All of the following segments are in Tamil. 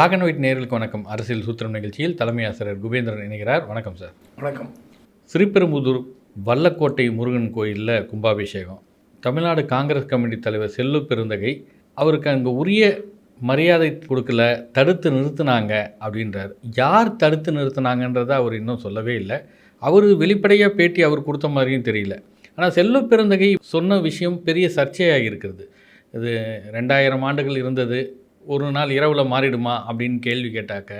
பிளாக் அண்ட் ஒயிட் நேர்களுக்கு வணக்கம். அரசியல் சூத்திரம் நிகழ்ச்சியில் தலைமை ஆசிரியர் குபேந்திரன் இணைகிறார். வணக்கம் சார் வணக்கம். ஸ்ரீபெரும்புதூர் வல்லக்கோட்டை முருகன் கோயிலில் கும்பாபிஷேகம். தமிழ்நாடு காங்கிரஸ் கமிட்டி தலைவர் செல்லு பெருந்தகை அவருக்கு அங்கே உரிய மரியாதை கொடுக்கல தடுத்து நிறுத்துனாங்க அப்படின்றார். யார் தடுத்து நிறுத்துனாங்கன்றதை அவர் இன்னும் சொல்லவே இல்லை. அவர் வெளிப்படையாக பேட்டி அவர் கொடுத்த மாதிரியும் தெரியல. ஆனால் செல்வ பெருந்தகை சொன்ன விஷயம் பெரிய சர்ச்சையாக இருக்கிறது. இது ரெண்டாயிரம் ஆண்டுகள் இருந்தது. ஒரு நாள் இரவில் மாறிடுமா அப்படின்னு கேள்வி கேட்டாக்க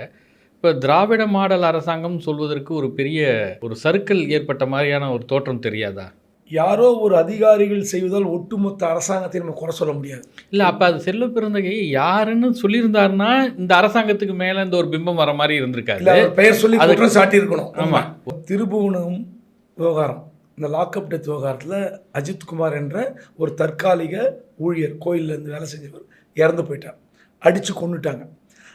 இப்போ திராவிட மாடல் அரசாங்கம் சொல்வதற்கு ஒரு பெரிய ஒரு சர்க்கிள் ஏற்பட்ட மாதிரியான ஒரு தோற்றம் தெரியாதா? யாரோ ஒரு அதிகாரிகள் செய்வதால் ஒட்டுமொத்த அரசாங்கத்தை நம்ம குறை சொல்ல முடியாது. இல்லை அப்போ அது செல்வ பெருந்தகை யாருன்னு சொல்லியிருந்தாருன்னா இந்த அரசாங்கத்துக்கு மேலே இந்த ஒரு பிம்பம் வர மாதிரி அவர் பெயர் சொல்லி அது- குற்றம் சாட்டி இருக்கணும் ஆமா. திருபுவனம் விவகாரம் இந்த லாக்அப் டெத் விவகாரத்தில் அஜித்குமார் என்ற ஒரு தற்காலிக ஊழியர் கோயில்ல இருந்து வேலை செஞ்சவர் இறந்து போயிட்டார். அடித்து கொண்டுட்டாங்க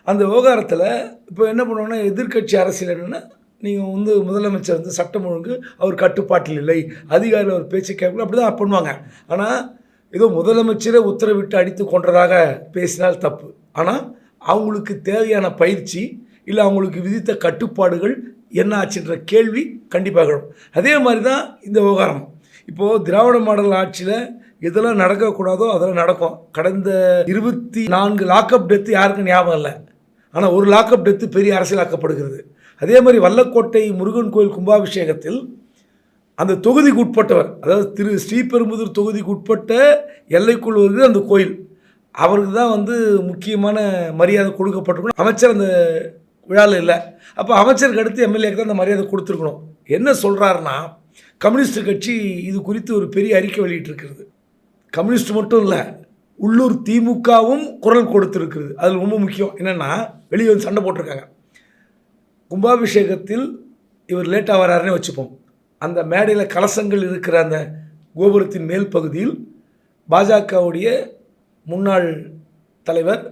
அந்த விவகாரத்தில் இப்போ என்ன பண்ணுவாங்கன்னா எதிர்க்கட்சி அரசியல் என்னென்னா நீங்கள் வந்து முதலமைச்சர் வந்து சட்டம் ஒழுங்கு அவர் கட்டுப்பாட்டில் இல்லை அதிகாரி அவர் பேச்சு கேட்கல அப்படி தான் பண்ணுவாங்க. ஆனால் ஏதோ முதலமைச்சரே உத்தரவிட்டு அடித்து கொன்றதாக பேசினால் தப்பு. ஆனால் அவங்களுக்கு தேவையான பயிற்சி இல்லை அவங்களுக்கு விதித்த கட்டுப்பாடுகள் என்ன ஆச்சுன்ற கேள்வி கண்டிப்பாக அதே மாதிரி தான் இந்த விவகாரம். இப்போது திராவிட மாடல் ஆட்சியில் எதெல்லாம் நடக்கக்கூடாதோ அதெல்லாம் நடக்கும். கடந்த இருபத்தி நான்கு லாக்அப் டெத்து யாருக்கும் ஞாபகம் இல்லை. ஆனால் ஒரு லாக்அப் டெத்து பெரிய அரசியலாக்கப்படுகிறது. அதே மாதிரி வல்லக்கோட்டை முருகன் கோயில் கும்பாபிஷேகத்தில் அந்த தொகுதிக்கு உட்பட்டவர் அதாவது திரு ஸ்ரீபெரும்புதூர் தொகுதிக்கு உட்பட்ட எல்லைக்குள் வருகிறது அந்த கோயில் அவருக்கு தான் வந்து முக்கியமான மரியாதை கொடுக்கப்பட்டிருக்கணும் அமைச்சர் அந்த விழாவில் இல்லை. அப்போ அமைச்சருக்கு அடுத்து எம்எல்ஏக்கு தான் அந்த மரியாதை கொடுத்துருக்கணும். என்ன சொல்கிறாருன்னா கம்யூனிஸ்ட் கட்சி இது குறித்து ஒரு பெரிய அறிக்கை வெளியிட்டிருக்கிறது. கம்யூனிஸ்ட் மட்டும் இல்லை உள்ளூர் திமுகவும் குரல் கொடுத்துருக்குது அதில் ரொம்ப முக்கியம் என்னென்னா வெளியே வந்து சண்டை போட்டிருக்காங்க. கும்பாபிஷேகத்தில் இவர் லேட்டாக வராருன்னே வச்சுப்போம். அந்த மேடையில் கலசங்கள் இருக்கிற அந்த கோபுரத்தின் மேல் பகுதியில் பாஜகவுடைய முன்னாள் தலைவர்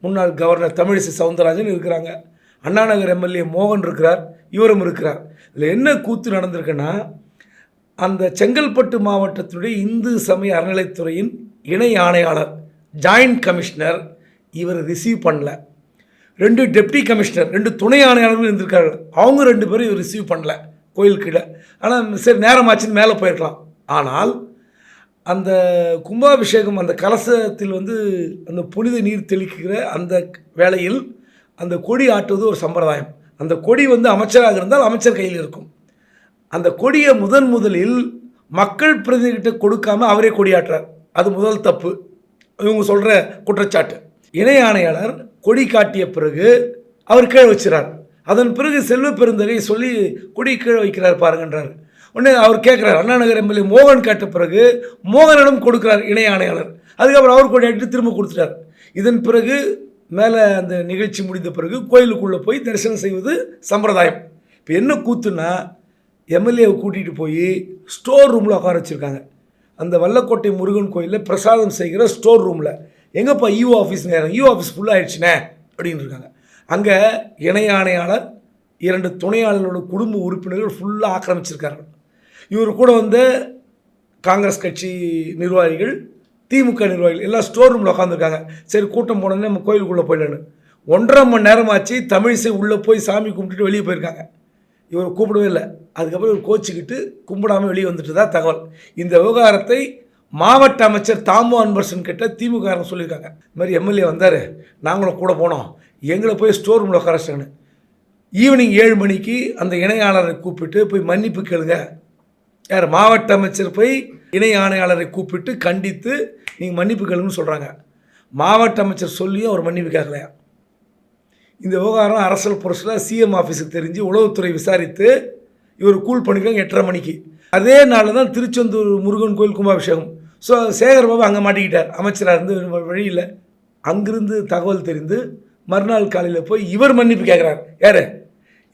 முன்னாள் கவர்னர் தமிழிசை சவுந்தரராஜன் இருக்கிறாங்க. அண்ணாநகர் எம்எல்ஏ மோகன் இருக்கிறார் இவரும் இருக்கிறார். இதில் என்ன கூத்து நடந்திருக்குன்னா அந்த செங்கல்பட்டு மாவட்டத்தினுடைய இந்து சமய அறநிலைத்துறையின் இணை ஆணையாளர் ஜாயிண்ட் கமிஷனர் இவர் ரிசீவ் பண்ணல. ரெண்டு டெப்டி கமிஷனர் ரெண்டு துணை ஆணையாளர்கள் இருந்திருக்கார்கள். அவங்க ரெண்டு பேரும் இவர் ரிசீவ் பண்ணல கோயில் கீழே. ஆனால் சரி நேரமாச்சுன்னு மேலே போயிருக்கலாம் ஆனால் அந்த கும்பாபிஷேகம் அந்த கலசத்தில் வந்து அந்த புனித நீர் தெளிக்கிற அந்த வேளையில் அந்த கொடி ஆட்டுவது ஒரு சம்பிரதாயம். அந்த கொடி வந்து அமைச்சராக இருந்தால் அமைச்சர் கையில் இருக்கும். அந்த கொடியை முதன் முதலில் மக்கள் பிரதிநிதிகிட்ட கொடுக்காம அவரே கொடியாற்றார். அது முதல் தப்பு. இவங்க சொல்கிற குற்றச்சாட்டு. இணை ஆணையாளர் கொடி காட்டிய பிறகு அவர் கீழே வச்சுறார். அதன் பிறகு செல்வ பெருந்தகை சொல்லி கொடி கீழே வைக்கிறார் பாருங்கன்றார். உடனே அவர் கேட்குறார் அண்ணா நகர் எம்எல்ஏ மோகன் கேட்ட பிறகு மோகனிடம் கொடுக்குறார் இணை ஆணையாளர். அதுக்கப்புறம் அவர் கொடி ஆட்டிட்டு திரும்ப கொடுத்துட்டார். இதன் பிறகு மேலே அந்த நிகழ்ச்சி முடிந்த பிறகு கோயிலுக்குள்ளே போய் தரிசனம் செய்வது சம்பிரதாயம். இப்போ என்ன கூத்துன்னா எம்எல்ஏவை கூட்டிகிட்டு போய் ஸ்டோர் ரூமில் உட்கார வச்சுருக்காங்க. அந்த வல்லக்கோட்டை முருகன் கோயிலில் பிரசாதம் செய்கிற ஸ்டோர் ரூமில் எங்கப்பா இஓ ஆஃபீஸ் நேரம் இஓ ஆஃபீஸ் ஃபுல்லாக ஆயிடுச்சுனே அப்படின்னு இருக்காங்க. அங்கே இணை ஆணையாளர் இரண்டு துணையாளர்களோட குடும்ப உறுப்பினர்கள் ஃபுல்லாக ஆக்கிரமிச்சிருக்கார்கள். இவர் கூட வந்து காங்கிரஸ் கட்சி நிர்வாகிகள் திமுக நிர்வாகிகள் எல்லாம் ஸ்டோர் ரூமில் உட்காந்துருக்காங்க சரி கூட்டம் போனோன்னே நம்ம கோயிலுக்குள்ளே போயிடலான்னு ஒன்றரை மணி நேரமாச்சு தமிழிசை உள்ளே போய் சாமி கும்பிட்டுட்டு வெளியே போயிருக்காங்க. இவர் கூப்பிடவே இல்லை. அதுக்கப்புறம் இவர் கோச்சிக்கிட்டு கும்பிடாமல் வெளியே வந்துட்டு தான் தகவல். இந்த விவகாரத்தை மாவட்ட அமைச்சர் தாமு அன்பரசன் கிட்ட திமுக சொல்லியிருக்காங்க. இந்த மாதிரி எம்எல்ஏ வந்தார். நாங்களும் கூட போனோம். எங்களை போய் ஸ்டோர் ரூமில் உட்கார ஈவினிங் ஏழு மணிக்கு அந்த இணையாளரை கூப்பிட்டு போய் மன்னிப்பு கேளுங்க. யார்? மாவட்ட அமைச்சர் போய் இணை ஆணையாளரை கூப்பிட்டு கண்டித்து நீங்கள் மன்னிப்பு கேளுங்கன்னு சொல்கிறாங்க மாவட்ட அமைச்சர் சொல்லியும் அவர் மன்னிப்பு கேட்கலையா? இந்த விவகாரம் அரசல் புரட்சியில் சிஎம் ஆஃபீஸுக்கு தெரிஞ்சு உளவுத்துறை விசாரித்து இவர் கூல் பண்ணிக்கிறாங்க எட்டரை மணிக்கு. அதே நாளில் தான் திருச்செந்தூர் முருகன் கோயில் கும்பாபிஷேகம். ஸோ சேகர்பாபு அங்கே மாட்டிக்கிட்டார். அமைச்சராக இருந்து வழியில் அங்கிருந்து தகவல் தெரிந்து மறுநாள் காலையில் போய் இவர் மன்னிப்பு கேட்குறார் யார்?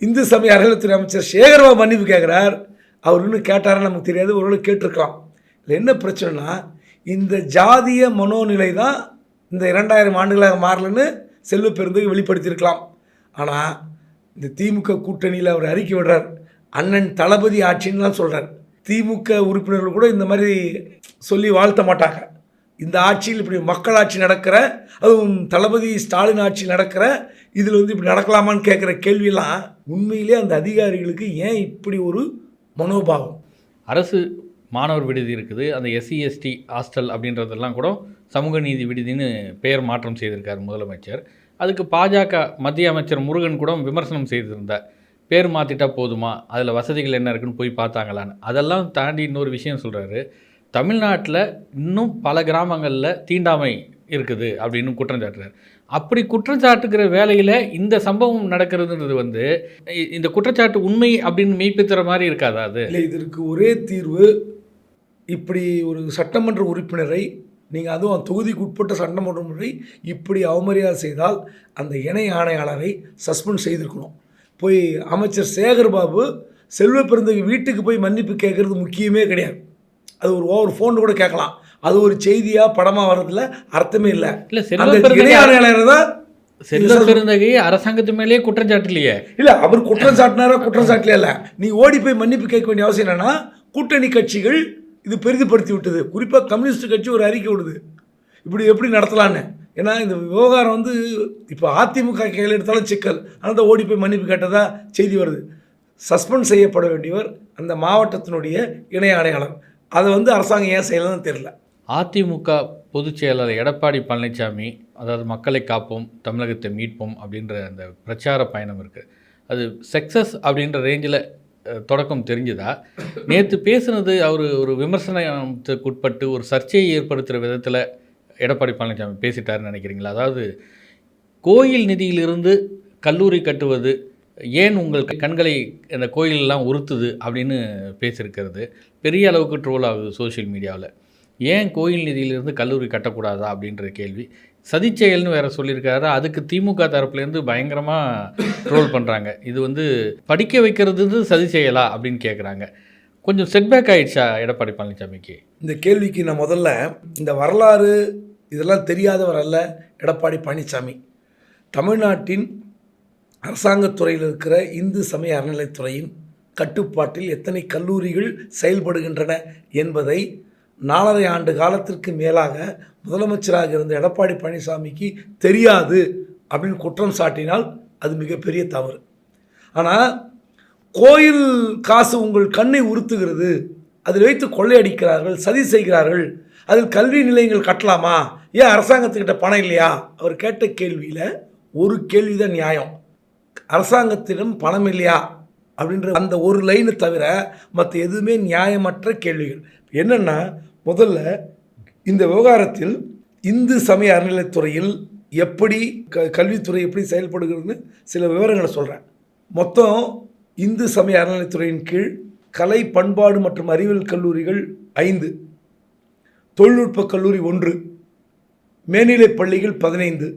இந்து சமய அறநிலைத்துறை அமைச்சர் சேகர்பாபு மன்னிப்பு கேட்குறார் அவர் இன்னும் கேட்டாரா நமக்கு தெரியாது. ஒருவேளை கேட்டிருக்கலாம். இல்லை என்ன பிரச்சனைனா இந்த ஜாதிய மனோநிலை தான் இந்த இரண்டாயிரம் ஆண்டுகளாக மாறலன்னு செல்வ பெருந்தகை வெளிப்படுத்தியிருக்கலாம். ஆனால் இந்த திமுக கூட்டணியில் அவர் அறிக்கை விடுறார். அண்ணன் தளபதி ஆட்சின்னுலாம் சொல்கிறார் திமுக உறுப்பினர்கள் கூட இந்த மாதிரி சொல்லி வாழ்த்த மாட்டாங்க. இந்த ஆட்சியில் இப்படி மக்களாட்சி நடக்கிற அதுவும் தளபதி ஸ்டாலின் ஆட்சி நடக்கிற இதில் வந்து இப்படி நடக்கலாமான்னு கேட்குற கேள்வியெல்லாம் உண்மையிலே அந்த அதிகாரிகளுக்கு ஏன் இப்படி ஒரு மனோபாவம்? அரசு மாணவர் விடுதி இருக்குது. அந்த எஸ்சி எஸ்டி ஹாஸ்டல் அப்படின்றதெல்லாம் கூட சமூக நீதி விடுதின்னு பெயர் மாற்றம் செய்திருக்கார் முதலமைச்சர். அதுக்கு பாஜக மத்திய அமைச்சர் முருகன் கூட விமர்சனம் செய்திருந்தார். பேர் மாற்றிட்டா போதுமா? அதில் வசதிகள் என்ன இருக்குன்னு போய் பார்த்தாங்களான்னு. அதெல்லாம் தாண்டி இன்னொரு விஷயம் சொல்கிறாரு தமிழ்நாட்டில் இன்னும் பல கிராமங்களில் தீண்டாமை இருக்குது அப்படின்னு குற்றம் சாட்டுறாரு. அப்படி குற்றஞ்சாட்டுக்கிற வேலையில் இந்த சம்பவம் நடக்கிறதுன்றது வந்து இந்த குற்றச்சாட்டு உண்மை அப்படின்னு மெய்ப்பித்துற மாதிரி இருக்காதா அது? இல்லை இதற்கு ஒரே தீர்வு இப்படி ஒரு சட்டமன்ற உறுப்பினரை நீங்கள் அதுவும் தொகுதிக்கு உட்பட்ட சட்டமன்ற உறுப்பினரை இப்படி அவமரியாதை செய்தால் அந்த இணை ஆணையாளரை சஸ்பெண்ட் செய்திருக்கணும். போய் அமைச்சர் சேகர் பாபு செல்வ பிறந்தகு வீட்டுக்கு போய் மன்னிப்பு கேட்கறது முக்கியமே கிடையாது. அது ஒரு ஓவர் ஃபோன் கூட கேட்கலாம். அது ஒரு செய்தியாக படமாக வர்றதுல அர்த்தமே இல்லை. அந்த இணை ஆணையாளர் தான் செல்வ பெருந்தகை அரசாங்கத்து மேலேயே குற்றம் சாட்டலையே. இல்லை அவர் குற்றம் சாட்டினாரா குற்றம் சாட்டல இல்லை. நீ ஓடி போய் மன்னிப்பு கேட்க வேண்டிய அவசியம் என்னன்னா கூட்டணி கட்சிகள் இது பெரிதுபடுத்தி விட்டது. குறிப்பாக கம்யூனிஸ்ட் கட்சி ஒரு அறிக்கை விடுது. இப்படி எப்படி நடத்தலான்னு ஏன்னா இந்த விவகாரம் வந்து இப்போ அதிமுக கையில் எடுத்தாலும் சிக்கல். ஆனால் தான் ஓடி போய் மன்னிப்பு கேட்டதாக செய்தி வருது. சஸ்பெண்ட் செய்யப்பட வேண்டியவர் அந்த மாவட்டத்தினுடைய இணை ஆணையாளர் அதை வந்து அரசாங்கம் ஏன் செய்யலன்னு தெரியல. அதிமுக பொதுச் செயலாளர் எடப்பாடி பழனிசாமி அதாவது மக்களை காப்போம் தமிழகத்தை மீட்போம் அப்படின்ற அந்த பிரச்சார பயணம் இருக்குது அது சக்ஸஸ் அப்படின்ற ரேஞ்சில் தொடக்கம் தெரிஞ்சுதா? நேற்று பேசுனது அவர் ஒரு விமர்சனத்துக்கு உட்பட்டு ஒரு சர்ச்சையை ஏற்படுத்துகிற விதத்தில் எடப்பாடி பழனிசாமி பேசிட்டாருன்னு நினைக்கிறீங்களா? அதாவது கோயில் நிதியிலிருந்து கல்லூரி கட்டுவது ஏன் உங்கள் கண்களை இந்த கோயிலெல்லாம் உறுத்துது அப்படின்னு பேசியிருக்கிறது. பெரிய அளவுக்கு ட்ரோல் ஆகுது சோஷியல் மீடியாவில் ஏன் கோயில் நிதியிலிருந்து கல்லூரி கட்டக்கூடாதா அப்படின்ற கேள்வி. சதிச்செயல்னு வேற சொல்லியிருக்காரு. அதுக்கு திமுக தரப்புலேருந்து பயங்கரமாக ட்ரோல் பண்ணுறாங்க இது வந்து படிக்க வைக்கிறது சதி செயலா அப்படின்னு கேட்குறாங்க கொஞ்சம் செட்பேக் ஆயிடுச்சா எடப்பாடி பழனிசாமிக்கு இந்த கேள்விக்கு நான் முதல்ல இந்த வரலாறு இதெல்லாம் தெரியாதவர் அல்ல எடப்பாடி பழனிசாமி தமிழ்நாட்டின் அரசாங்கத்துறையில் இருக்கிற இந்து சமய அறநிலைத்துறையின் கட்டுப்பாட்டில் எத்தனை கல்லூரிகள் செயல்படுகின்றன என்பதை நாலரை ஆண்டு காலத்திற்கு மேலாக முதலமைச்சராக இருந்த எடப்பாடி பழனிசாமிக்கு தெரியாது அப்படின்னு குற்றம் சாட்டினால் அது மிகப்பெரிய தவறு. ஆனால் கோயில் காசு உங்கள் கண்ணை உறுத்துகிறது. அதில் வைத்து கொள்ளையடிக்கிறார்கள் சதி செய்கிறார்கள். அதில் கல்வி நிலையங்கள் கட்டலாமா? ஏன் அரசாங்கத்துக்கிட்ட பணம் இல்லையா? அவர் கேட்ட கேள்வியில் ஒரு கேள்வி தான் நியாயம். அரசாங்கத்திடம் பணம் இல்லையா? அப்படின்ற அந்த ஒரு லைனை தவிர மற்ற எதுவுமே நியாயமற்ற கேள்விகள். என்னென்னா முதல்ல இந்த விவகாரத்தில் இந்து சமய அறநிலைத்துறையில் எப்படி க கல்வித்துறை எப்படி செயல்படுகிறதுன்னு சில விவரங்களை சொல்கிறேன் மொத்தம் இந்து சமய அறநிலைத்துறையின் கீழ் கலை பண்பாடு மற்றும் அறிவியல் கல்லூரிகள் ஐந்து தொழில்நுட்ப கல்லூரி ஒன்று மேல்நிலைப் பள்ளிகள் பதினைந்து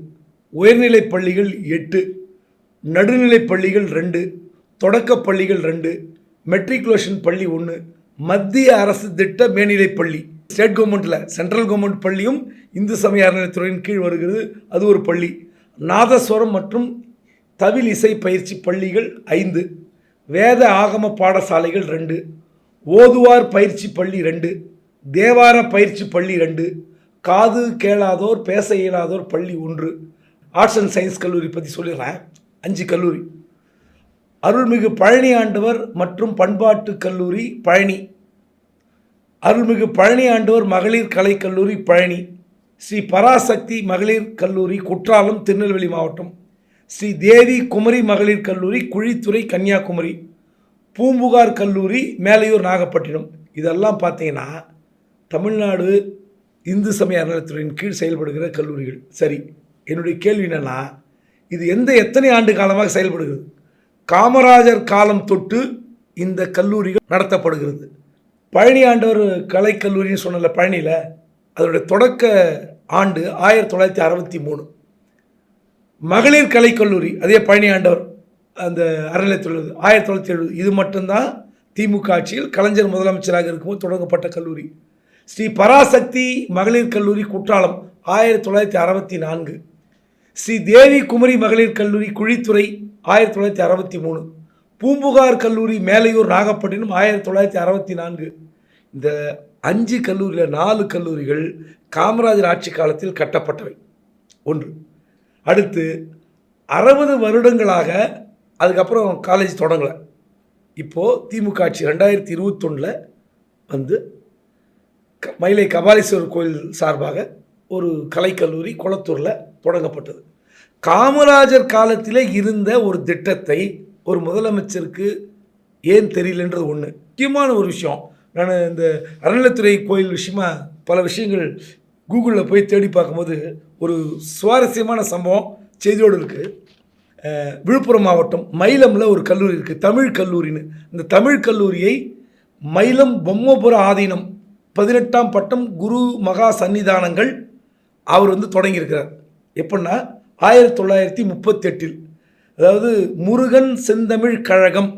உயர்நிலைப் பள்ளிகள் எட்டு நடுநிலைப் பள்ளிகள் ரெண்டு தொடக்கப் பள்ளிகள் ரெண்டு மெட்ரிகுலேஷன் பள்ளி ஒன்று மத்திய அரசு திட்ட மேல்நிலைப் பள்ளி. ஸ்டேட் கவர்மெண்ட்டில் சென்ட்ரல் கவர்மெண்ட் பள்ளியும் இந்து சமய அறநிலைத்துறையின் கீழ் வருகிறது. அது ஒரு பள்ளி. நாதஸ்வரம் மற்றும் தவில் இசை பயிற்சி பள்ளிகள் ஐந்து. வேத ஆகம பாடசாலைகள் ரெண்டு. ஓதுவார் பயிற்சி பள்ளி ரெண்டு. தேவார பயிற்சி பள்ளி ரெண்டு. காது கேளாதோர் பேச இயலாதோர் பள்ளி ஒன்று. ஆர்ட்ஸ் அண்ட் சயின்ஸ் கல்லூரி பற்றி சொல்லிடுறேன். அஞ்சு கல்லூரி. அருள்மிகு பழனி ஆண்டவர் மற்றும் பண்பாட்டு கல்லூரி பழனி. அருள்மிகு பழனி ஆண்டவர் மகளிர் கலைக்கல்லூரி பழனி ஸ்ரீ பராசக்தி மகளிர் கல்லூரி குற்றாலம் திருநெல்வேலி மாவட்டம் ஸ்ரீ தேவி குமரி மகளிர் கல்லூரி குழித்துறை கன்னியாகுமரி பூம்புகார் கல்லூரி மேலையூர் நாகப்பட்டினம். இதெல்லாம் பார்த்தீங்கன்னா தமிழ்நாடு இந்து சமய அறநிலையத்துறையின் கீழ் செயல்படுகிற கல்லூரிகள். சரி என்னுடைய கேள்வி என்னன்னா இது எந்த எத்தனை ஆண்டு காலமாக செயல்படுகிறது? காமராஜர் காலம் தொட்டு இந்த கல்லூரிகள் நடத்தப்படுகிறது. பழனி ஆண்டவர் கலைக்கல்லூரின்னு சொன்னல பழனியில் அதனுடைய தொடக்க ஆண்டு ஆயிரத்தி தொள்ளாயிரத்தி அறுபத்தி மூணு. மகளிர் கலைக்கல்லூரி அதே பழனி ஆண்டவர் அந்த அறநிலையத்துறை ஆயிரத்தி தொள்ளாயிரத்தி எழுபது இது மட்டும்தான் திமுக ஆட்சியில் கலைஞர் முதலமைச்சராக இருக்கும்போது தொடங்கப்பட்ட கல்லூரி. ஸ்ரீ பராசக்தி மகளிர் கல்லூரி குற்றாலம் ஆயிரத்தி தொள்ளாயிரத்தி அறுபத்தி நான்கு. ஸ்ரீ தேவி குமரி மகளிர் கல்லூரி குழித்துறை ஆயிரத்தி தொள்ளாயிரத்தி அறுபத்தி மூணு. பூம்புகார் கல்லூரி மேலையூர் நாகப்பட்டினம் ஆயிரத்தி தொள்ளாயிரத்தி அறுபத்தி நான்கு. இந்த அஞ்சு கல்லூரியில் நாலு கல்லூரிகள் காமராஜர் ஆட்சி காலத்தில் கட்டப்பட்டவை. ஒன்று. அடுத்து அறுபது வருடங்களாக அதுக்கப்புறம் காலேஜ் தொடங்கலை. இப்போது திமுக ஆட்சி ரெண்டாயிரத்தி இருபத்தொன்னில் வந்து க- மயிலை கபாலீஸ்வரர் கோயில் சார்பாக ஒரு கலைக்கல்லூரி குளத்தூரில் தொடங்கப்பட்டது. காமராஜர் காலத்தில் இருந்த ஒரு திட்டத்தை ஒரு முதலமைச்சருக்கு ஏன் தெரியலன்றது ஒன்று முக்கியமான ஒரு விஷயம். நான் இந்த அறநிலைத்துறை கோயில் விஷயமா பல விஷயங்கள் கூகுளில் போய் தேடி பார்க்கும்போது ஒரு சுவாரஸ்யமான சம்பவம் செய்தியோடு இருக்குது விழுப்புரம் மாவட்டம் மயிலமில் ஒரு கல்லூரி இருக்குது தமிழ் கல்லூரின்னு. இந்த தமிழ் கல்லூரியை மயிலம் பொம்மபுர ஆதீனம் பதினெட்டாம் பட்டம் குரு மகா சன்னிதானங்கள் அவர் வந்து தொடங்கியிருக்கிறார். எப்படின்னா ஆயிரத்தி தொள்ளாயிரத்தி முப்பத்தெட்டில் அதாவது முருகன் செந்தமிழ் கழகம்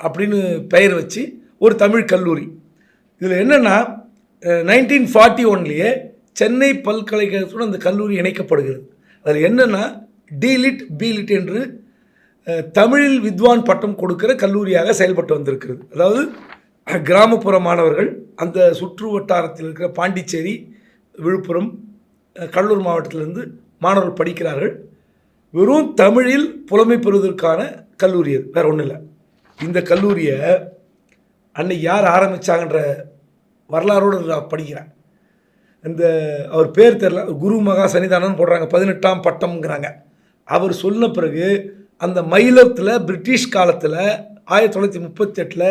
அப்படின்னு பெயர் வச்சு ஒரு தமிழ் கல்லூரி. இதில் என்னென்னா நைன்டீன் ஃபார்ட்டி ஒன்லேயே சென்னை பல்கலைக்கழகத்துடன் அந்த கல்லூரி இணைக்கப்படுகிறது. அதில் என்னென்னா டிலிட் பிலிட் என்று தமிழில் வித்வான் பட்டம் கொடுக்கிற கல்லூரியாக செயல்பட்டு வந்திருக்கிறது. அதாவது கிராமப்புற மாணவர்கள் அந்த சுற்று வட்டாரத்தில் இருக்கிற பாண்டிச்சேரி விழுப்புரம் கடலூர் மாவட்டத்திலிருந்து மாணவர்கள் படிக்கிறார்கள். வெறும் தமிழில் புலமை பெறுவதற்கான கல்லூரி அது. வேறு ஒன்றும் இல்லை. இந்த கல்லூரியை அன்னைக்கு யார் ஆரம்பித்தாங்கன்ற வரலாறோடு நான் படிக்கிறேன். இந்த அவர் பேர் தெரில குரு மகா சன்னிதானம்னு போடுறாங்க. பதினெட்டாம் பட்டம்ங்கிறாங்க. அவர் சொன்ன பிறகு அந்த மயிலத்தில் பிரிட்டிஷ் காலத்தில் ஆயிரத்தி தொள்ளாயிரத்தி முப்பத்தெட்டில்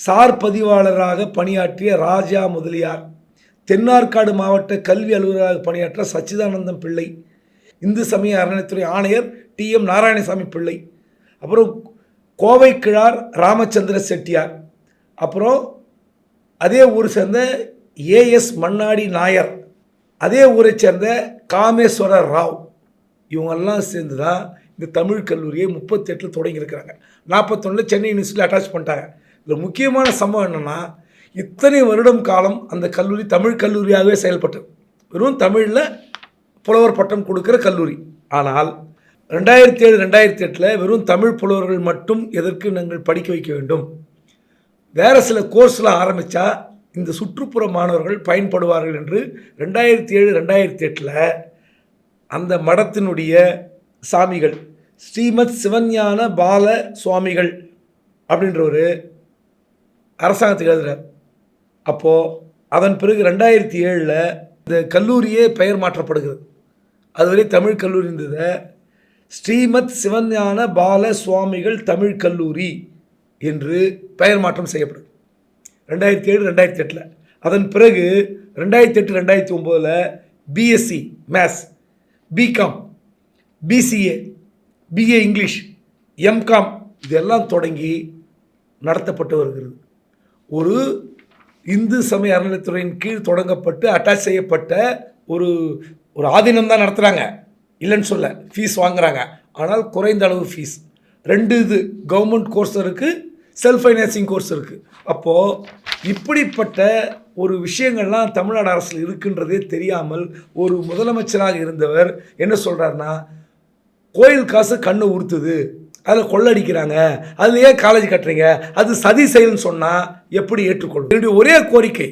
சார் பதிவாளராக பணியாற்றிய ராஜா முதலியார் தென்னார்காடு மாவட்ட கல்வி அலுவலராக பணியாற்ற சச்சிதானந்தம் பிள்ளை இந்து சமய அறநிலைத்துறை ஆணையர் டி எம் நாராயணசாமி பிள்ளை. அப்புறம் கோவை கிழார் ராமச்சந்திர செட்டியார். அப்புறம் அதே ஊரை சேர்ந்த ஏஎஸ் மண்ணாடி நாயர். அதே ஊரை சேர்ந்த காமேஸ்வர ராவ். இவங்கெல்லாம் சேர்ந்து தான் இந்த தமிழ் கல்லூரியை முப்பத்தெட்டில் தொடங்கியிருக்கிறாங்க. நாற்பத்தொன்னில் சென்னை யூனிவர்சிட்டியில் அட்டாச் பண்ணிட்டாங்க. இதில் முக்கியமான சம்பவம் என்னென்னா இத்தனை வருடம் காலம் அந்த கல்லூரி தமிழ் கல்லூரியாகவே செயல்பட்டது. வெறும் தமிழில் புலவர் பட்டம் கொடுக்குற கல்லூரி. ஆனால் ரெண்டாயிரத்தி ஏழு ரெண்டாயிரத்தி எட்டில் வெறும் தமிழ் புலவர்கள் மட்டும் எதற்கு நாங்கள் படிக்க வைக்க வேண்டும்? வேறு சில கோர்ஸ்லாம் ஆரம்பித்தா இந்த சுற்றுப்புற மாணவர்கள் பயன்படுவார்கள் என்று ரெண்டாயிரத்தி ஏழு ரெண்டாயிரத்தி எட்டில் அந்த மடத்தினுடைய சாமிகள் ஸ்ரீமத் சிவஞான பால சுவாமிகள் அப்படின்ற ஒரு அரசாங்கத்துக்கு எழுதுகிறார் அப்போது அதன் பிறகு ரெண்டாயிரத்தி ஏழில் இந்த கல்லூரியே பெயர் மாற்றப்படுகிறது. அதுவரை தமிழ் கல்லூரி இருந்தது. ஸ்ரீமத் சிவஞான பால சுவாமிகள் தமிழ் கல்லூரி என்று பெயர் மாற்றம் செய்யப்படும் ரெண்டாயிரத்தி ஏழு ரெண்டாயிரத்தி எட்டில். அதன் பிறகு ரெண்டாயிரத்தி எட்டு ரெண்டாயிரத்தி ஒம்போதில் BSc maths BCom BCA BA English MCom இதெல்லாம் தொடங்கி நடத்தப்பட்டு வருகிறது. ஒரு இந்து சமய அறநிலைத்துறையின் கீழ் தொடங்கப்பட்டு அட்டாச் செய்யப்பட்ட ஒரு ஒரு ஆதீனம் தான் நடத்துகிறாங்க இல்லைன்னு சொல்ல ஃபீஸ் வாங்குறாங்க. ஆனால் குறைந்த அளவு ஃபீஸ் ரெண்டு இது கவர்மெண்ட் கோர்ஸ் இருக்குது செல்ஃப் ஃபைனான்சிங் கோர்ஸ் இருக்குது அப்போது இப்படிப்பட்ட ஒரு விஷயங்கள்லாம் தமிழ்நாடு அரசில் இருக்குன்றதே தெரியாமல் ஒரு முதலமைச்சராக இருந்தவர் என்ன சொல்கிறாருன்னா கோயில் காசு கண்ணை உறுத்துது அதில் கொள்ளடிக்கிறாங்க அதில் ஏன் காலேஜ் கட்டுறீங்க அது சதி செயல்னு சொன்னால் எப்படி ஏற்றுக்கொள்ளும் என்னுடைய ஒரே கோரிக்கை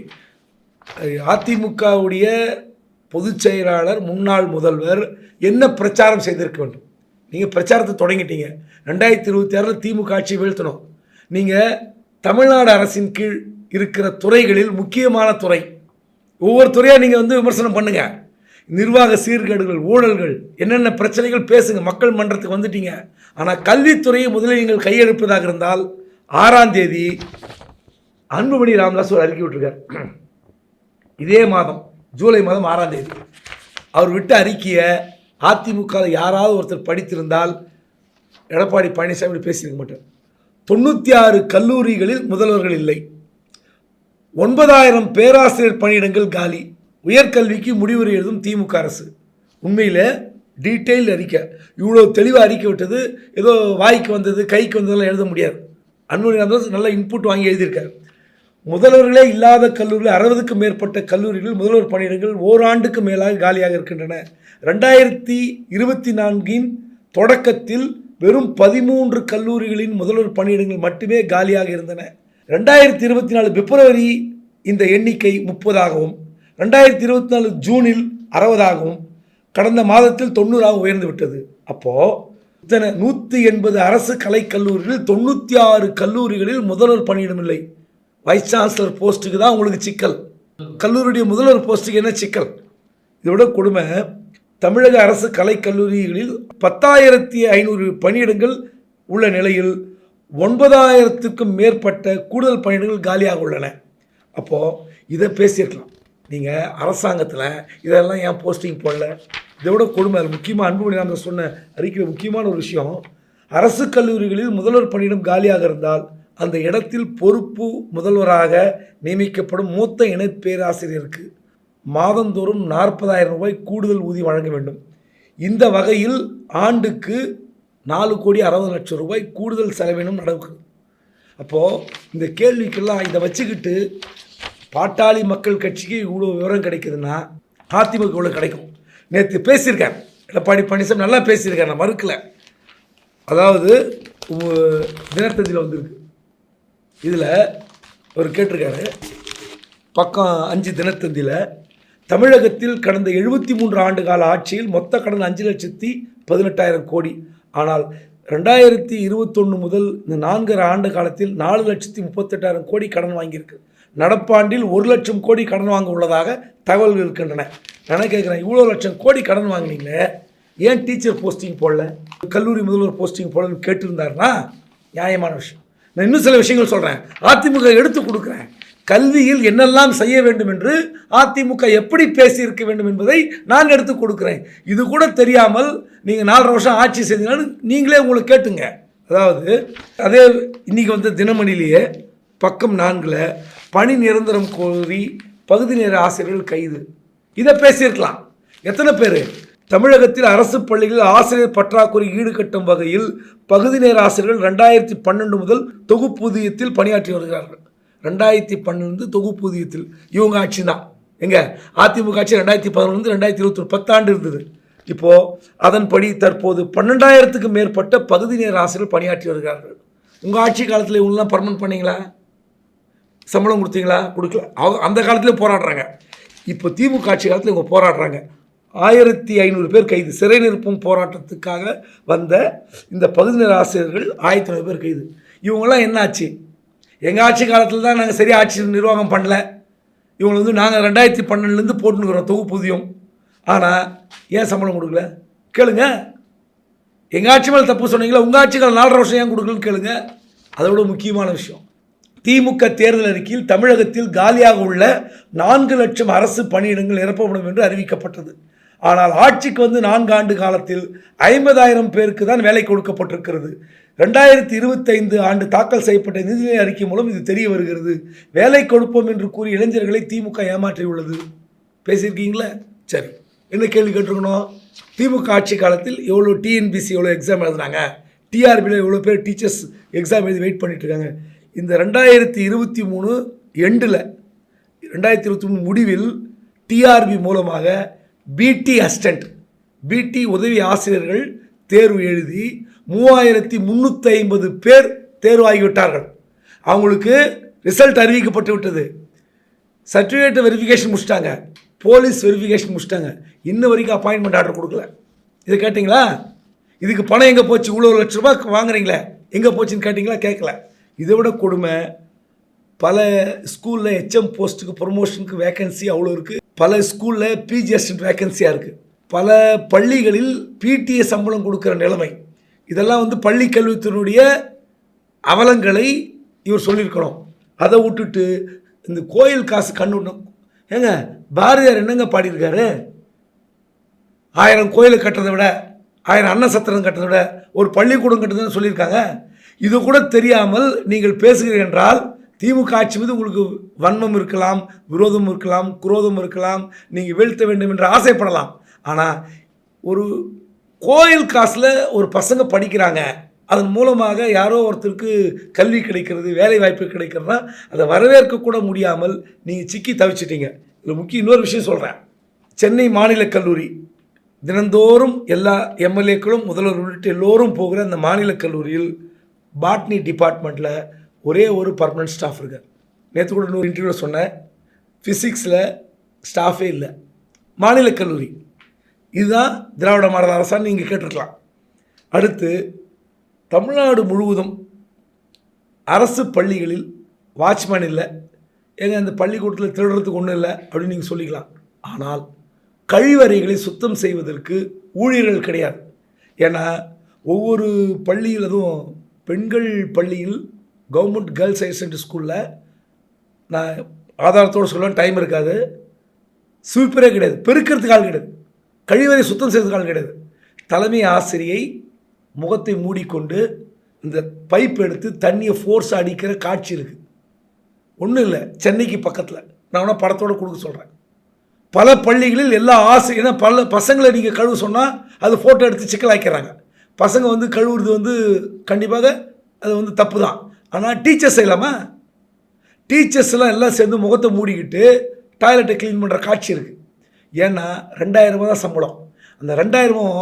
அதிமுகவுடைய பொதுச் செயலாளர் முன்னாள் முதல்வர் என்ன பிரச்சாரம் செய்திருக்க வேண்டும்? நீங்கள் பிரச்சாரத்தை தொடங்கிட்டீங்க. ரெண்டாயிரத்தி இருபத்தி ஆறில் திமுக ஆட்சி வீழ்த்தணும். நீங்கள் தமிழ்நாடு அரசின் கீழ் இருக்கிற துறைகளில் முக்கியமான துறை. ஒவ்வொரு துறையாக நீங்கள் வந்து விமர்சனம் பண்ணுங்கள் நிர்வாக சீர்கேடுகள் ஊழல்கள் என்னென்ன பிரச்சனைகள் பேசுங்க. மக்கள் மன்றத்துக்கு வந்துட்டீங்க. ஆனால் கல்வித்துறையை முதலில் நீங்கள் கையெழுப்பதாக இருந்தால் ஆறாம் தேதி அன்புமணி ராமதாஸ் ஒரு அறிக்கை விட்டுருக்கார். இதே மாதம் ஜூலை மாதம் ஆறாம் தேதி. அவர் விட்ட அறிக்கையை அதிமுக யாராவது ஒருத்தர் படித்திருந்தால் எடப்பாடி பழனிசாமி பேசியிருக்க மாட்டார். தொண்ணூற்றி ஆறு கல்லூரிகளில் முதல்வர்கள் இல்லை. ஒன்பதாயிரம் பேராசிரியர் பணியிடங்கள் காலி. உயர்கல்விக்கு முடிவுரை எழுதும் திமுக அரசு. உண்மையில் டீட்டெயில் அறிக்கை. இவ்வளோ தெளிவாக அறிக்கை விட்டது. ஏதோ வாய்க்கு வந்தது கைக்கு வந்ததெல்லாம் எழுத முடியாது. அன்பு நல்ல இன்புட் வாங்கி எழுதியிருக்காரு. முதல்வர்களே இல்லாத கல்லூரியில் அறுபதுக்கும் மேற்பட்ட கல்லூரிகளில் முதல்வர் பணியிடங்கள் ஓராண்டுக்கு மேலாக காலியாக இருக்கின்றன. ரெண்டாயிரத்தி இருபத்தி நான்கின் தொடக்கத்தில் வெறும் பதிமூன்று கல்லூரிகளின் முதல்வர் பணியிடங்கள் மட்டுமே காலியாக இருந்தன. ரெண்டாயிரத்தி இருபத்தி நாலு பிப்ரவரி இந்த எண்ணிக்கை முப்பதாகவும் ரெண்டாயிரத்தி இருபத்தி நாலு ஜூனில் அறுபதாகவும் கடந்த மாதத்தில் தொண்ணூறாக உயர்ந்து விட்டது. அப்போது இத்தனை நூற்றி எண்பது அரசு கலைக்கல்லூரிகளில் தொண்ணூற்றி ஆறு கல்லூரிகளில் முதல்வர் பணியிடமில்லை. வைஸ் சான்சலர் போஸ்ட்டுக்கு தான் உங்களுக்கு சிக்கல். கல்லூரியுடைய முதல்வர் போஸ்ட்டுக்கு என்ன சிக்கல்? இதோட கொடுமை தமிழக அரசு கலைக்கல்லூரிகளில் பத்தாயிரத்தி ஐநூறு பணியிடங்கள் உள்ள நிலையில் ஒன்பதாயிரத்துக்கும் மேற்பட்ட கூடுதல் பணியிடங்கள் காலியாக உள்ளன. அப்போது இதை பேசியிருக்கலாம். நீங்கள் அரசாங்கத்தில் இதெல்லாம் ஏன் போஸ்டிங் போடல? இதை விட கொடுமை அது முக்கியமாக அன்புமணி ராமதாஸ் சொன்ன அறிக்கையில் முக்கியமான ஒரு விஷயம். அரசு கல்லூரிகளில் முதல்வர் பணியிடம் காலியாக இருந்தால் அந்த இடத்தில் பொறுப்பு முதல்வராக நியமிக்கப்படும் மூத்த இணை பேராசிரியருக்கு மாதந்தோறும் நாற்பதாயிரம் ரூபாய் கூடுதல் ஊதியம் வழங்க வேண்டும். இந்த வகையில் ஆண்டுக்கு நாலு கோடி அறுபது லட்சம் ரூபாய் கூடுதல் செலவினம் நடக்கும். அப்போது இந்த கேள்விக்கெல்லாம் இதை வச்சுக்கிட்டு பாட்டாளி மக்கள் கட்சிக்கு இவ்வளோ விவரம் கிடைக்குதுன்னா அதிமுக இவ்வளோ கிடைக்கும். நேற்று பேசியிருக்கேன் எடப்பாடி பழனிசாமி நல்லா பேசியிருக்கேன் நான் மறுக்கலை. அதாவது உ- தினத்தந்தியில் வந்திருக்கு. இதில் அவர் கேட்டிருக்காரு. பக்கம் அஞ்சு தினத்தந்தியில் தமிழகத்தில் கடந்த எழுபத்தி மூன்று ஆண்டு கால ஆட்சியில் மொத்த கடன் அஞ்சு லட்சத்தி பதினெட்டாயிரம் கோடி. ஆனால் ரெண்டாயிரத்தி இருபத்தொன்று முதல் இந்த நான்கரை ஆண்டு காலத்தில் நாலு லட்சத்தி முப்பத்தெட்டாயிரம் கோடி கடன் வாங்கியிருக்கு. நடப்பாண்டில் ஒரு லட்சம் கோடி கடன் வாங்க உள்ளதாக தகவல்கள் இருக்கின்றன. நான் கேட்குறேன் இவ்வளோ லட்சம் கோடி கடன் வாங்குனீங்களே. ஏன் டீச்சர் போஸ்டிங் போடல? கல்லூரி முதல்வர் போஸ்டிங் போடலன்னு கேட்டிருந்தாருன்னா நியாயமான விஷயம். நான் இன்னும் சில விஷயங்கள் சொல்கிறேன் அதிமுக எடுத்து கொடுக்குறேன். கல்வியில் என்னெல்லாம் செய்ய வேண்டும் என்று அதிமுக எப்படி பேசியிருக்க வேண்டும் என்பதை நான் எடுத்து கொடுக்குறேன். இது கூட தெரியாமல் நீங்கள் நாலரை வருஷம் ஆட்சி செய்தீங்கன்னு நீங்களே உங்களை கேட்டுங்க. அதாவது அதே இன்றைக்கி வந்து தினமணிலேயே பக்கம் நான்கில் பணி நிரந்தரம் கோரி பகுதி நேர ஆசிரியர்கள் கைது. இதை பேசியிருக்கலாம். எத்தனை பேர்? தமிழகத்தில் அரசு பள்ளிகளில் ஆசிரியர் பற்றாக்குறை ஈடுகட்டும் வகையில் பகுதி நேர ஆசிரியர்கள் ரெண்டாயிரத்தி பன்னெண்டு முதல் தொகுப்பூதியத்தில் பணியாற்றி வருகிறார்கள். ரெண்டாயிரத்தி பன்னெண்டு தொகுப்பூதியத்தில் இவங்க ஆட்சி தான் எங்க? அதிமுக ஆட்சி ரெண்டாயிரத்தி பதினொன்று ரெண்டாயிரத்தி இருபத்தி பத்தாண்டு இருந்தது. இப்போது அதன்படி தற்போது பன்னெண்டாயிரத்துக்கு மேற்பட்ட பகுதி நேர ஆசிரியர்கள் பணியாற்றி வருகிறார்கள். உங்கள் ஆட்சி காலத்தில் இவங்களாம் பர்மனன்ட் பண்ணீங்களா? சம்பளம் கொடுத்தீங்களா? கொடுக்கல. அவங்க அந்த காலத்திலே போராடுறாங்க. இப்போ திமுக ஆட்சி காலத்தில் இவங்க போராடுறாங்க. ஆயிரத்தி ஐநூறு பேர் கைது. சிறை நிரப்பும் போராட்டத்துக்காக வந்த இந்த பகுதிநேர ஆசிரியர்கள் ஆயிரத்தி ஐநூறு பேர் கைது. இவங்கெல்லாம் என்ன ஆச்சு? எங்கள் ஆட்சி காலத்தில் தான் நாங்கள் சரியாக ஆட்சி நிர்வாகம் பண்ணல. இவங்களை வந்து நாங்கள் ரெண்டாயிரத்தி பன்னெண்டுலேருந்து போட்டுனுக்குறோம் தொகுப்பூதியம் ஆனால் ஏன் சம்பளம் கொடுக்கல? கேளுங்க. எங்கள் ஆட்சி மேலே தப்பு சொன்னீங்களா? உங்கள் ஆட்சி காலம் நாலரை வருஷம் ஏன் கொடுக்கலன்னு கேளுங்க. அதை விட முக்கியமான விஷயம் திமுக தேர்தல் அறிக்கையில் தமிழகத்தில் காலியாக உள்ள நான்கு லட்சம் அரசு பணியிடங்கள் நிரப்பப்படும் என்று அறிவிக்கப்பட்டது. ஆனால் ஆட்சிக்கு வந்து நான்கு ஆண்டு காலத்தில் ஐம்பதாயிரம் பேருக்கு தான் வேலை கொடுக்கப்பட்டிருக்கிறது. ரெண்டாயிரத்தி இருபத்தைந்து ஆண்டு தாக்கல் செய்யப்பட்ட நிதிநிலை அறிக்கை மூலம் இது தெரிய வருகிறது. வேலை கொடுப்போம் என்று கூறி இளைஞர்களை திமுக ஏமாற்றியுள்ளது. பேசியிருக்கீங்களா? சரி. என்ன கேள்வி கேட்டிருக்கணும்? திமுக ஆட்சி காலத்தில் எவ்வளோ டிஎன்பிசி எவ்வளோ எக்ஸாம் எழுதுனாங்க? டிஆர்பியில் எவ்வளோ பேர் டீச்சர்ஸ் எக்ஸாம் எழுதி வெயிட் பண்ணிட்டு இருக்காங்க இந்த ரெண்டாயிரத்தி இருபத்தி மூணு எண்டில் ரெண்டாயிரத்தி இருபத்தி மூணு முடிவில் டிஆர்பி மூலமாக பிடி அசிஸ்டண்ட் பிடி உதவி ஆசிரியர்கள் தேர்வு எழுதி மூவாயிரத்தி முந்நூற்றி ஐம்பது பேர் தேர்வாகிவிட்டார்கள். அவங்களுக்கு ரிசல்ட் அறிவிக்கப்பட்டு விட்டது. சர்டிஃபிகேட் வெரிஃபிகேஷன் முடிச்சிட்டாங்க. போலீஸ் வெரிஃபிகேஷன் முடிச்சிட்டாங்க. இன்ன வரைக்கும் அப்பாயின்மெண்ட் ஆர்டர் கொடுக்கல. இதை கேட்டிங்களா? இதுக்கு பணம் எங்கே போச்சு? இவ்வளோ லட்ச ரூபா வாங்குறீங்களே. எங்கே போச்சுன்னு கேட்டிங்களா? கேட்கல. இதை விட கொடுமை பல ஸ்கூலில் ஹெச்எம் போஸ்ட்டுக்கு ப்ரொமோஷனுக்கு வேகன்சி அவ்வளோ இருக்குது பல ஸ்கூலில் பிஜி அசிஸ்டன்ட் வேகன்சியாக இருக்குது பல பள்ளிகளில் பிடிஏ சம்பளம் கொடுக்குற நிலைமை. இதெல்லாம் வந்து பள்ளி கல்வித்துறையுடைய அவலங்களை இவர் சொல்லியிருக்கணும் அதை விட்டுட்டு இந்த கோயில் காசு கண்ணுடணும் ஏங்க பாரதியார் என்னங்க பாடியிருக்காரு? ஆயிரம் கோயிலை கட்டுறதை விட ஆயிரம் அன்னசத்திரம் கட்டுறதை விட ஒரு பள்ளிக்கூடம் கட்டுறதுன்னு சொல்லியிருக்காங்க. இது கூட தெரியாமல் நீங்கள் பேசுகிறீர்கள் என்றால் திமுக ஆட்சி மீது உங்களுக்கு வன்மம் இருக்கலாம் விரோதம் இருக்கலாம் குரோதம் இருக்கலாம் நீங்கள் வீழ்த்த வேண்டும் என்று ஆசைப்படலாம். ஆனால் ஒரு கோயில் காசில் ஒரு பசங்க படிக்கிறாங்க. அதன் மூலமாக யாரோ ஒருத்தருக்கு கல்வி கிடைக்கிறது வேலை வாய்ப்பு கிடைக்கிறதுனா அதை வரவேற்கக்கூட முடியாமல் நீங்கள் சிக்கி தவிச்சிட்டீங்க. இதில் முக்கிய இன்னொரு விஷயம் சொல்கிறேன் சென்னை மாநில கல்லூரி. தினந்தோறும் எல்லா எம்எல்ஏக்களும் முதல்வர் உள்ளிட்ட எல்லோரும் போகிற அந்த மாநில கல்லூரியில் பாட்னி டிபார்ட்மெண்ட்டில் ஒரே ஒரு பர்மனன்ட் ஸ்டாஃப் இருக்கார் நேற்று கூட இன்னொரு இன்டர்வியூவில் சொன்னேன். ஃபிசிக்ஸில் ஸ்டாஃபே இல்லை. மாநில கல்லூரி. இதுதான் திராவிட மாடல் அரசான்னு நீங்கள் கேட்டிருக்கலாம். அடுத்து தமிழ்நாடு முழுவதும் அரசு பள்ளிகளில் வாட்ச்மேன் இல்லை. ஏங்க அந்த பள்ளிக்கூடத்தில் திருடுறதுக்கு ஒன்றும் இல்லை அப்படின்னு நீங்கள் சொல்லிக்கலாம். ஆனால் கழிவறைகளை சுத்தம் செய்வதற்கு ஊழியர்கள் கிடையாது. ஏன்னா ஒவ்வொரு பள்ளியில் அதுவும் பெண்கள் பள்ளியில் கவர்மெண்ட் கேர்ள்ஸ் ஹையர் செகண்டரி ஸ்கூலில் நான் ஆதாரத்தோடு சொல்ல டைம் இருக்காது. சுவிப்பரே கிடையாது. பெருக்கிறதுக்கு ஆள் கிடையாது. கழிவறை சுத்தம் செய்யறதுக்கு ஆள் கிடையாது. தலைமை ஆசிரியை முகத்தை மூடிக்கொண்டு இந்த பைப் எடுத்து தண்ணியை ஃபோர்ஸ் அடிக்கிற காட்சி இருக்குது ஒன்றும் இல்லை. சென்னைக்கு பக்கத்தில். நான் வேணா படத்தோடு கொடுக்க சொல்கிறேன் பல பள்ளிகளில் எல்லா ஆசை ஏன்னா பல பசங்களை நீங்கள் கழுவ சொன்னால் அது ஃபோட்டோ எடுத்து சிக்கலாக்கிறாங்க. பசங்க வந்து கழுவுறது வந்து கண்டிப்பாக அது வந்து தப்பு தான் ஆனால் டீச்சர்ஸ் செய்யலாமா? டீச்சர்ஸ்லாம் எல்லாம் சேர்ந்து முகத்தை மூடிக்கிட்டு டாய்லெட்டை க்ளீன் பண்ணுற காட்சி இருக்குது ஏன்னா ரெண்டாயிரம் ரூபாய் தான் சம்பளம். அந்த ரெண்டாயிரமும்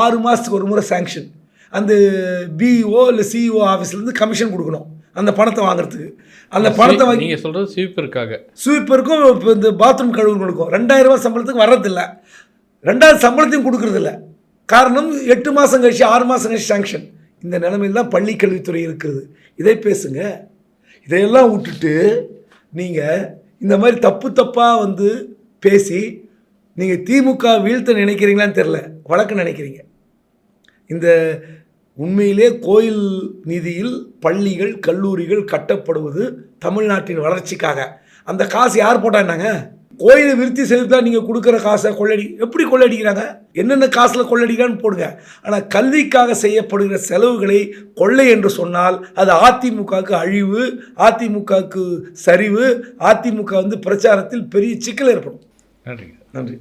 ஆறு மாதத்துக்கு ஒரு முறை சேங்ஷன் அந்த பிஇஓ இல்லை சிஇஓ ஆஃபீஸ்லேருந்து கமிஷன் கொடுக்கணும் அந்த பணத்தை வாங்குறதுக்கு. அந்த பணத்தை வாங்கி நீங்கள் சொல்கிறது ஸ்வீப்பருக்காக ஸ்வீப்பருக்கும் இப்போ இந்த பாத்ரூம் கழுவுகளுக்கும் ரெண்டாயிரம் ரூபாய் சம்பளத்துக்கு வர்றதில்ல. ரெண்டாயிரம் சம்பளத்தையும் கொடுக்கறதில்ல. காரணம் எட்டு மாதம் கழிச்சு ஆறு மாதம் கழிச்சு சாங்ஷன் இந்த நிலைமையில் தான் பள்ளி கல்வித்துறை இருக்கிறது. இதை பேசுங்க. இதையெல்லாம் விட்டுட்டு நீங்கள் இந்த மாதிரி தப்பு தப்பாக வந்து பேசி நீங்கள் திமுக வீழ்த்த நினைக்கிறீங்களான்னு தெரில வழக்கு நினைக்கிறீங்க. இந்த உண்மையிலே கோயில் நிதியில் பள்ளிகள் கல்லூரிகள் கட்டப்படுவது தமிழ்நாட்டின் வளர்ச்சிக்காக. அந்த காசு யார் போட்டாங்க கோயிலை விருத்தி செலுத்தா நீங்கள் கொடுக்குற காசை கொள்ளடி எப்படி கொள்ளடிக்கிறாங்க? என்னென்ன காசில் கொள்ளடிக்கிறான்னு போடுங்க. ஆனால் கல்விக்காக செய்யப்படுகிற செலவுகளை கொள்ளை என்று சொன்னால் அது அதிமுகவுக்கு அழிவு அதிமுகவுக்கு சரிவு அதிமுக வந்து பிரச்சாரத்தில் பெரிய சிக்கல் ஏற்படும். நன்றிங்க. நன்றி.